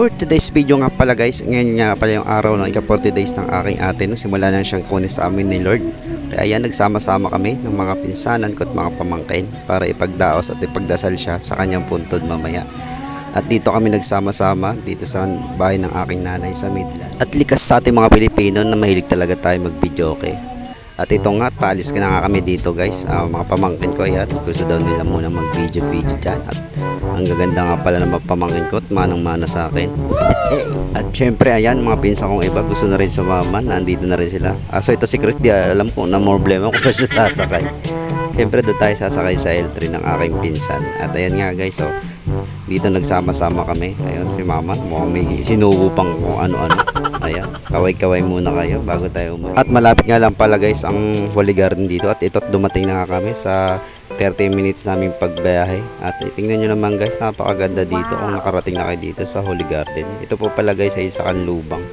For today's video nga pala guys, ngayon nga pala yung araw ng ika 40 days ng aking ate no, simula na siyang kunin sa amin ni Lord. Kaya ayan, nagsama-sama kami ng mga pinsanan ko at mga pamangkin para ipagdaos at ipagdasal siya sa kanyang puntod mamaya. At dito kami nagsama-sama dito sa bahay ng aking nanay sa Midland. At likas sa ating mga Pilipino na mahilig talaga tayo mag-video okay. At ito nga, paalis ka na nga kami dito guys. Ah, mga pamangkin ko ayan, gusto daw nila muna mag-video-video dyan. At ang gaganda nga pala ng mga pamangkin ko at manang-mana sa akin. at syempre ayan, mga pinsa kong iba gusto na rin sumama. Nandito na rin sila. Ah, so ito si Chris, di alam ko na problema kung saan siya sasakay. Syempre doon tayo sasakay sa L3 ng aking pinsan. At ayan nga guys, so dito nagsama-sama kami. Ayun, si mama, mukhang may sinubo pang kung ano-ano. Ayan, kaway-kaway muna kayo bago tayo umuwi. At malapit nga lang pala guys ang Holy Garden dito. At ito't dumating na nga kami sa 30 minutes naming pagbiyahe. At tingnan nyo naman guys, napakaganda dito kung nakarating na kayo dito sa Holy Garden. Ito po pala guys ay sa Kanlubang.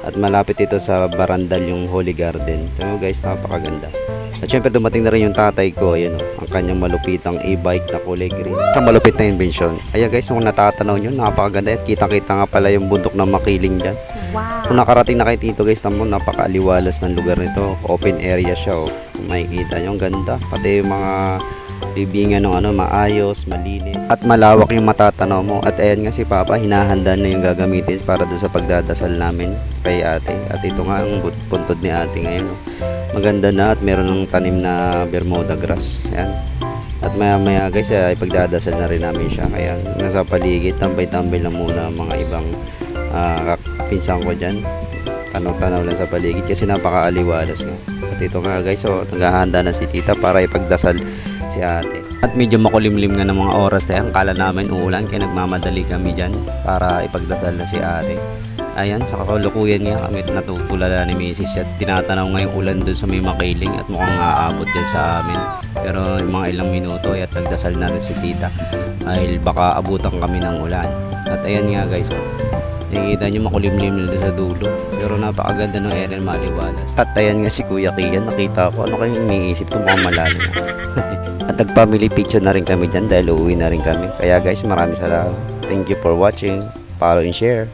At malapit ito sa Barandal yung Holy Garden. Ito guys, napakaganda. At syempre dumating na rin yung tatay ko, ayun o, ang kanyang malupitang e-bike na kulay green. Sa malupit na invention. Ayan guys, kung natatanaw nyo, napakaganda at kitang-kita nga pala yung bundok ng makiling dyan. Kung nakarating na kayo dito guys, tamo napakaaliwalas ng lugar nito. Open area siya oh. Kung makikita nyo, ang ganda. Pati yung mga libingan ng ano, maayos, malinis. At malawak yung matatanaw mo. At ayan nga si Papa, hinahanda na yung gagamitin para doon sa pagdadasal namin kay ate. At ito nga ang puntod ni ate ngayon. oh. Maganda na at meron ng tanim na Bermuda grass. Ayan. At maya maya guys, ay pagdadasal na rin namin siya. Kaya nasa paligid, tambay-tambay lang muna mga ibang ah, pinsan ko dyan. Tanaw-tanaw lang sa paligid kasi napakaaliwalas nga. At ito nga guys, so naghahanda na si tita para ipagdasal si ate. At medyo makulimlim nga ng mga oras na yan. Kala namin uulan kaya nagmamadali kami dyan para ipagdasal na si ate. Ayan, sa kakulukuyan nga kami natutulala ni Mrs. at tinatanaw nga yung ulan dun sa may makiling at mukhang aabot dyan sa amin. Pero mga ilang minuto ay at nagdasal na rin si tita dahil baka abutan kami ng ulan. At ayan nga guys, oh, Nakikita nyo makulimlim nila sa dulo. Pero napakaganda ng area maliwalas. At ayan nga si Kuya Kian, nakita ko ano kayong iniisip ito mukhang malalim. At nag-family picture na rin kami dyan dahil uuwi na rin kami. Kaya guys, maraming salamat. Thank you for watching. Follow and share.